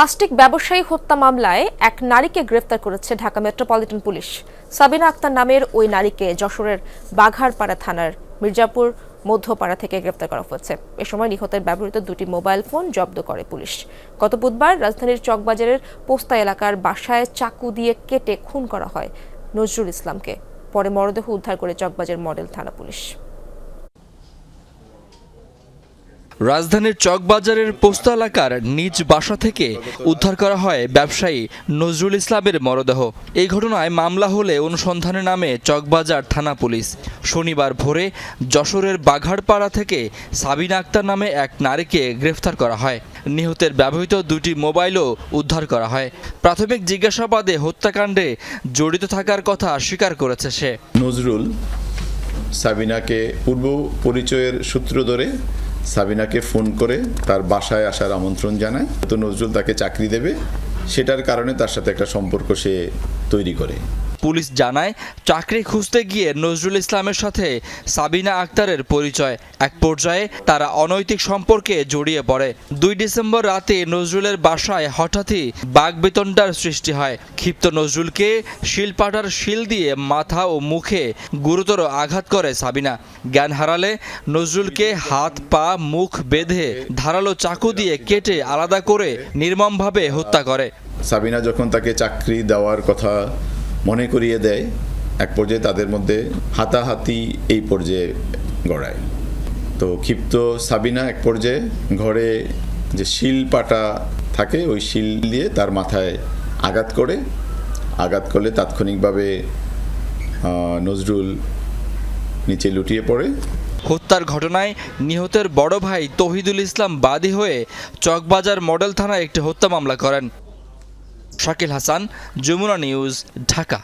Plastic ব্যবসায়ী হত্যা মামলায় এক নারীকে গ্রেফতার করেছে ঢাকা মেট্রোপলিটন পুলিশ। সাবিনা আক্তার নামের ওই নারীকে যশোরের বাঘারপাড়া থানার মির্জাপুর মধ্যপাড়া থেকে গ্রেফতার করা হয়েছে। এ সময় নিহতের ব্যবহৃত দুটি মোবাইল ফোন জব্দ করে পুলিশ। গত বুধবার রাজধানীর চকবাজারের পোস্তা এলাকার বাসায় চাকু দিয়ে কেটে খুন করা হয় নজরুল ইসলামকে। পরে মরদেহ উদ্ধার করে চকবাজার মডেল থানা পুলিশ। রাজধানীর চকবাজারের পোস্তা এলাকার নিজ বাসা থেকে উদ্ধার করা হয় ব্যবসায়ী নজরুল ইসলামের মরদেহ। এই ঘটনায় মামলা হলে অনুসন্ধানের নামে চকবাজার থানা পুলিশ। শনিবার ভোরে যশোরের বাঘারপাড়া থেকে সাবিনা আক্তার নামে এক নারীকে গ্রেফতার করা হয়। নিহতের ব্যবহৃত দুটি মোবাইলও উদ্ধার করা হয়। প্রাথমিক জিজ্ঞাসাবাদে হত্যাকাণ্ডে জড়িত থাকার কথা স্বীকার করেছে সে। নজরুল সাবিনাকে পূর্ব পরিচয়ের সূত্র ধরে সাবিনাকে ফোন করে তার বাসায় আসার আমন্ত্রণ জানায়। তো নজরুল তাকে চাকরি দেবে, সেটার কারণে তার সাথে একটা সম্পর্ক সে তৈরি করে। পুলিশ জানায়, চাকরি খুঁজতে গিয়ে নজরুল ইসলামের সাথে সাবিনা আক্তারের পরিচয়। এক পর্যায়ে তারা অনৈতিক সম্পর্কে জড়িয়ে পড়ে। দুই ডিসেম্বর রাতে নজরুলের বাসায় হঠাৎই বাগবেতনটার সৃষ্টি হয়। ক্ষিপ্ত নজরুলকে শিলপাটার শিল দিয়ে মাথা ও মুখে গুরুতর আঘাত করে সাবিনা। জ্ঞান হারালে নজরুলকে হাত, পা, মুখ বেঁধে ধারালো চাকু দিয়ে কেটে আলাদা করে নির্মমভাবে হত্যা করে। সাবিনা যখন তাকে চাকরি দেওয়ার কথা মনে করিয়ে দেয়, এক পর্যায়ে তাদের মধ্যে হাতাহাতি এই পর্যায়ে গড়ায়। তো ক্ষিপ্ত সাবিনা এক পর্যায়ে ঘরে যে শিল পাটা থাকে, ওই শিল দিয়ে তার মাথায় আঘাত করে। আঘাত করলে তাৎক্ষণিকভাবে নজরুল নিচে লুটিয়ে পড়ে। হত্যার ঘটনায় নিহতের বড় ভাই তহিদুল ইসলাম বাদী হয়ে চকবাজার মডেল থানায় একটি হত্যা মামলা করেন। শাকিল হাসান যমুনা নিউজ ঢাকা।